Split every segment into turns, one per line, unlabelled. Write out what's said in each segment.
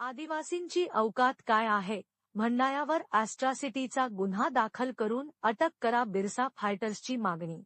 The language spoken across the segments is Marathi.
आदिवासींची अवकात काय आहे? म्हणणाऱ्यावर ॲस्ट्रासिटीचा गुन्हा दाखल करून अटक करा बिरसा फायटर्सची मागणी.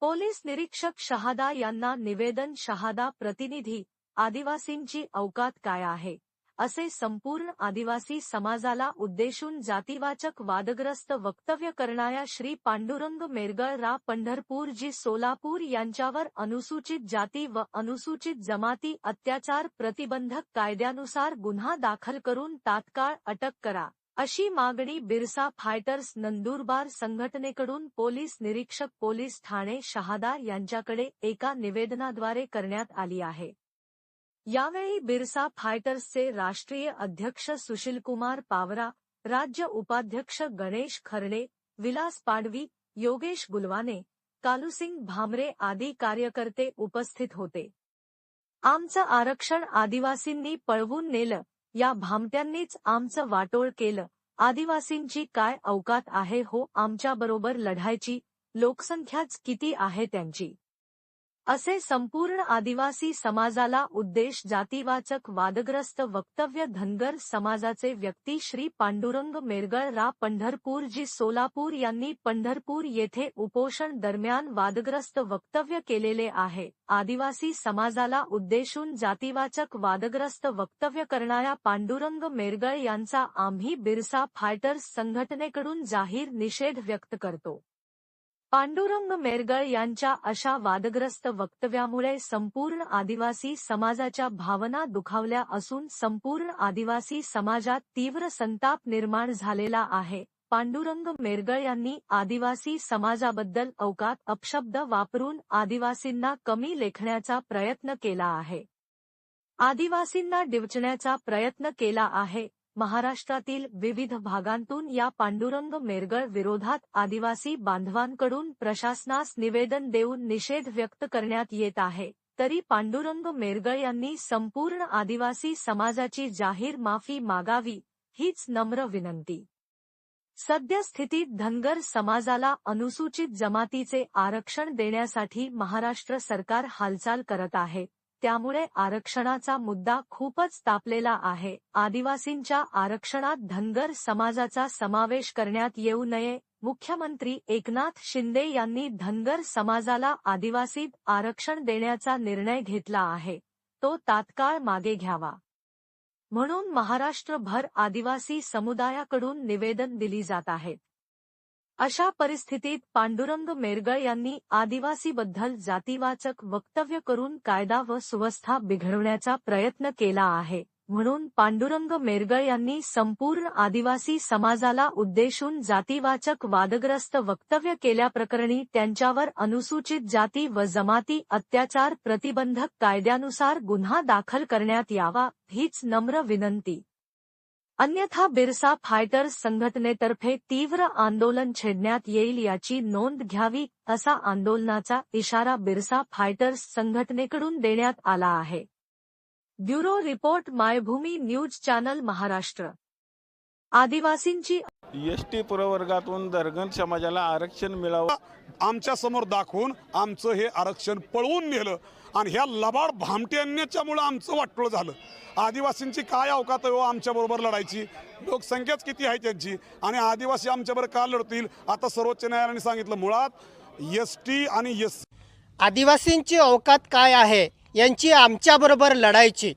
पोलीस निरीक्षक शहादा यांना निवेदन शहादा प्रतिनिधी आदिवासींची अवकात काय आहे? असे संपूर्ण आदिवासी समाजाला उद्देशून जातीवाचक वादग्रस्त वक्तव्य करणाऱ्या श्री पांडुरंग मेरगळराव पंढरपूर जी सोलापूर यांच्यावर अनुसूचित जाती व अनुसूचित जमाती अत्याचार प्रतिबंधक कायद्यानुसार गुन्हा दाखल करून तात्काळ अटक करा. अशी मागणी बिरसा फायटर्स नंदुरबार संघटनेकडून पोलीस निरीक्षक पोलीस ठाणे शहादा यांच्याकडे एका निवेदनाद्वारे करण्यात आली आहे. यावेळी बिरसा फायटर्सचे राष्ट्रीय अध्यक्ष सुशीलकुमार पावरा राज्य उपाध्यक्ष गणेश खर्डे विलास पाडवी योगेश गुलवाने कालूसिंग भामरे आदी कार्यकर्ते उपस्थित होते. आमचं आरक्षण आदिवासींनी पळवून नेलं या भामट्यांनीच आमचं वाटोळ केलं. आदिवासींची काय अवकात आहे हो आमच्याबरोबर लढायची लोकसंख्याच किती आहे त्यांची? असे संपूर्ण आदिवासी समाजाला उद्देश जातीवाचक वादग्रस्त वक्तव्य धनगर समाजाचे व्यक्ती श्री पांडुरंग मेरगळराव पंढरपूर जी सोलापूर यांनी पंढरपूर येथे उपोषण दरम्यान वादग्रस्त वक्तव्य केलेले आहे. आदिवासी समाजाला उद्देशून जातीवाचक वादग्रस्त वक्तव्य करणाऱ्या पांडुरंग मेरगळ यांचा आम्ही बिरसा फायटर्स संघटनेकडून जाहीर निषेध व्यक्त करतो. पांडुरंग मेरगळ यांच्या अशा वादग्रस्त वक्तव्यामुळे संपूर्ण आदिवासी समाजाच्या भावना दुखावल्या असून संपूर्ण आदिवासी समाजात तीव्र संताप निर्माण झालेला आहे. पांडुरंग मेरगळ यांनी आदिवासी समाजाबद्दल अवकात अपशब्द वापरून आदिवासींना कमी लेखण्याचा प्रयत्न केला आहे. आदिवासींना डिवचण्याचा प्रयत्न केला आहे. महाराष्ट्रातील विविध भागांतून या पांडुरंग मेरगळ विरोधात आदिवासी बांधवांकडून प्रशासनास निवेदन देऊन निषेध व्यक्त करण्यात येत आहे. तरी पांडुरंग मेरगळ यांनी संपूर्ण आदिवासी समाजाची जाहीर माफी मागावी हीच नम्र विनंती. सद्यस्थितीत धनगर समाजाला अनुसूचित जमातीचे आरक्षण देण्यासाठी महाराष्ट्र सरकार हालचाल करत आहे. त्यामुळे आरक्षणाचा मुद्दा खूपच तापलेला आहे. आदिवासींच्या आरक्षणात धनगर समाजाचा समावेश करण्यात येऊ नये. मुख्यमंत्री एकनाथ शिंदे यांनी धनगर समाजाला आदिवासीत आरक्षण देण्याचा निर्णय घेतला आहे. तो तात्काळ मागे घ्यावा. म्हणून महाराष्ट्रभर आदिवासी समुदायाकडून निवेदन दिली जात आहेत अशा परिस्थितीत पांडुरंग मेरगळ यांनी आदिवासीबद्दल जातीवाचक वक्तव्य करून कायदा व सुवस्था बिघडवण्याचा प्रयत्न केला आहे. म्हणून पांडुरंग मेरगळ यांनी संपूर्ण आदिवासी समाजाला उद्देशून जातीवाचक वादग्रस्त वक्तव्य केल्याप्रकरणी त्यांच्यावर अनुसूचित जाती व जमाती अत्याचार प्रतिबंधक कायद्यानुसार गुन्हा दाखल करण्यात यावा हीच नम्र विनंती. अन्यथा बिरसा फायटर्स संघटनेतर्फे तीव्र आंदोलन छेडण्यात येईल याची नोंद घ्यावी असा आंदोलनाचा इशारा बिरसा फायटर्स संघटनेकडून देण्यात आला आहे. Bureau report Maybhumi news channel Maharashtra. आदिवासींची
एस टी प्रवर्गातून दर्गन समाजाला आरक्षण मिळावं.
आमच्यासमोर दाखवून आमचं हे आरक्षण पळवून नेलं आणि ह्या लबाड भामट्यांच्यामुळं आमचं वाटोळ झालं. आदिवासींची काय अवकात हो आमच्याबरोबर लढायची? लोकसंख्याच किती आहे त्यांची? आणि आदिवासी आमच्याबरोबर का लढतील? आता सर्वोच्च न्यायालयाने सांगितलं मुळात एस टी आणि एस
आदिवासींची अवकात काय आहे? यांची आमच्याबरोबर लढायची.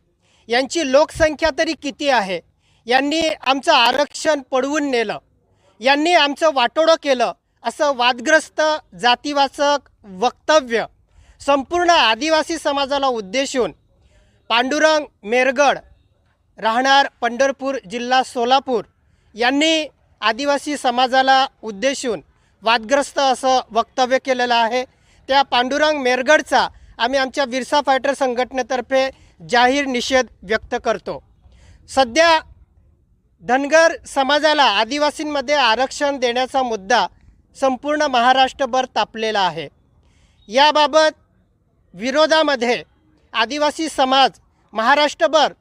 यांची लोकसंख्या तरी किती आहे? यांनी आमचं आरक्षण पडवून नेलं. यांनी आमचं वाटोडं केलं. असं वादग्रस्त जातीवाचक वक्तव्य संपूर्ण आदिवासी समाजाला उद्देशून पांडुरंग मेरगड राहणार पंढरपूर जिल्हा सोलापूर यांनी आदिवासी समाजाला उद्देशून वादग्रस्त असं वक्तव्य केलेलं आहे. त्या पांडुरंग मेरगडचा आम्ही आमच्या विरसा फायटर संघटनेतर्फे जाहीर निषेध व्यक्त करतो. सध्या धनगर समाजाला आदिवासींमध्ये आरक्षण देण्याचा मुद्दा संपूर्ण महाराष्ट्रभर तापलेला आहे. याबाबत विरोधामध्ये आदिवासी समाज महाराष्ट्रभर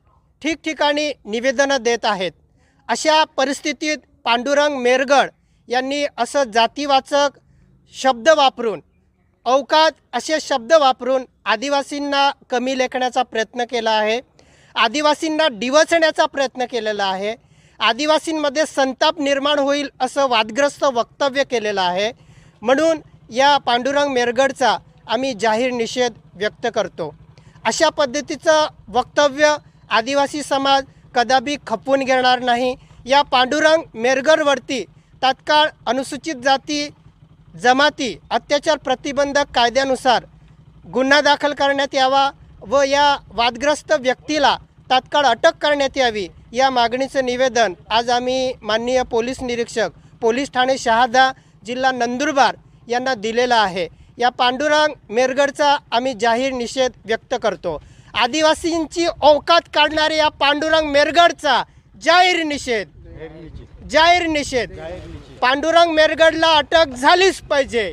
ठिकठिकाणी निवेदनं देत आहेत. अशा परिस्थितीत पांडुरंग मेरगड यांनी असं जातीवाचक शब्द वापरून अवकात असे शब्द वापरून आदिवासींना कमी लेखण्याचा प्रयत्न केला आहे. आदिवासींना डिवचण्याचा प्रयत्न केलेला आहे. आदिवासींमध्ये संताप निर्माण होईल असं वादग्रस्त वक्तव्य केलेलं आहे. म्हणून या पांडुरंग मेरगडचा आम्ही जाहीर निषेध व्यक्त करतो. अशा पद्धतीचं वक्तव्य आदिवासी समाज कदापि खपवून घेणार नाही. या पांडुरंग मेरगडवरती तात्काळ अनुसूचित जाती जमाती अत्याचार प्रतिबंधक कायद्यानुसार गुन्हा दाखल करण्यात यावा व या वादग्रस्त व्यक्तीला तात्काळ अटक करण्यात यावी या मागणीचं निवेदन आज आम्ही माननीय पोलीस निरीक्षक पोलीस ठाणे शहादा जिल्हा नंदुरबार यांना दिलेला आहे. या पांडुरंग मेरगडचा आम्ही जाहीर निषेध व्यक्त करतो. आदिवासींची औकात काढणाऱ्या या पांडुरंग मेरगडचा जाहीर निषेध. जाहीर निषेध. पांडुरंग मेरगडला अटक झालीच पाहिजे.